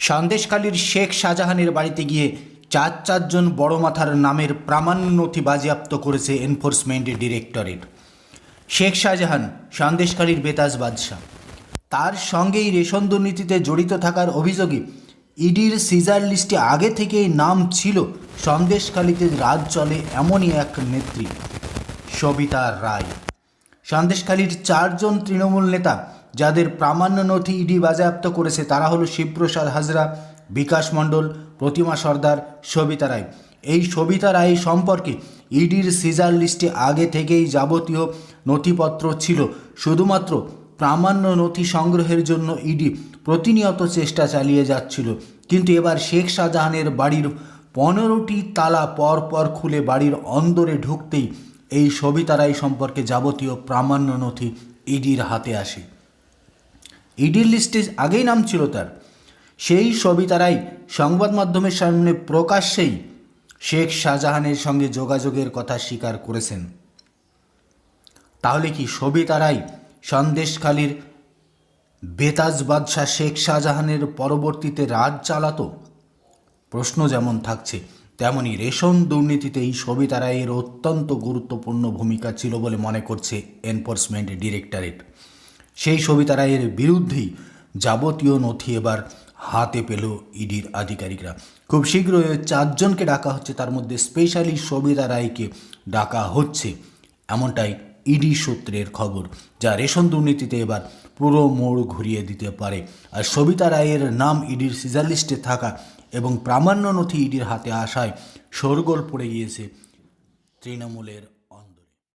সন্দেশখালীর শেখ শাহজাহানের বাড়িতে গিয়ে চার চারজন বড় মাথার নামের প্রামাণ্য নথি বাজেয়াপ্ত করেছে এনফোর্সমেন্ট ডিরেক্টরেট শেখ শাহজাহান সন্দেশখালীর বেতাজ বাদশাহ। তার সঙ্গেই রেশন দুর্নীতিতে জড়িত থাকার অভিযোগে ইডির সিজার লিস্টে আগে থেকেই নাম ছিল সন্দেশখালীতে রাজ চলে এমনই এক নেত্রী, সবিতা রায়। সন্দেশখালীর চারজন তৃণমূল নেতা যাদের প্রামাণ্য নথি ইডি বাজেয়াপ্ত করেছে তারা হলো শিবপ্রসাদ হাজরা, বিকাশ মণ্ডল, প্রতিমা সর্দার, সবিতা রায়। এই সবিতা রায় সম্পর্কে ইডির সিজার লিস্টে আগে থেকেই যাবতীয় নথিপত্র ছিল। শুধুমাত্র প্রামাণ্য নথি সংগ্রহের জন্য ইডি প্রতিনিয়ত চেষ্টা চালিয়ে যাচ্ছিল। কিন্তু এবার শেখ শাহজাহানের বাড়ির পনেরোটি তালা পর পর খুলে বাড়ির অন্দরে ঢুকতেই এই সবিতা রায় সম্পর্কে যাবতীয় প্রামাণ্য নথি ইডির হাতে আসে। ইডির লিস্টে আগেই নাম ছিল তার। সেই সবিতা রায় সংবাদ মাধ্যমের সামনে প্রকাশ্যেই শেখ শাহজাহানের সঙ্গে যোগাযোগের কথা স্বীকার করেছেন। তাহলে কি সবিতা রায় সন্দেশখালীর বেতাজ বাদশাহ শেখ শাহজাহানের পরবর্তীতে রাজ চালাতো? প্রশ্ন যেমন থাকছে, তেমনি রেশন দুর্নীতিতে এই সবিতা রায়ের অত্যন্ত গুরুত্বপূর্ণ ভূমিকা ছিল বলে মনে করছে এনফোর্সমেন্ট ডিরেক্টরেট। সেই সবিতা রায়ের বিরুদ্ধেই যাবতীয় নথি এবার হাতে পেল ইডির আধিকারিকরা। খুব শীঘ্রই চারজনকে ডাকা হচ্ছে, তার মধ্যে স্পেশালি সবিতা রায়কে ডাকা হচ্ছে। এমনটাই ইডি সূত্রের খবর, যা রেশন দুর্নীতিতে এবার পুরো মোড় ঘুরিয়ে দিতে পারে। আর সবিতা রায়ের নাম ইডির সিজার লিস্টে থাকা এবং প্রামাণ্য নথি ইডির হাতে আসায় শোরগোল পড়ে গিয়েছে তৃণমূলের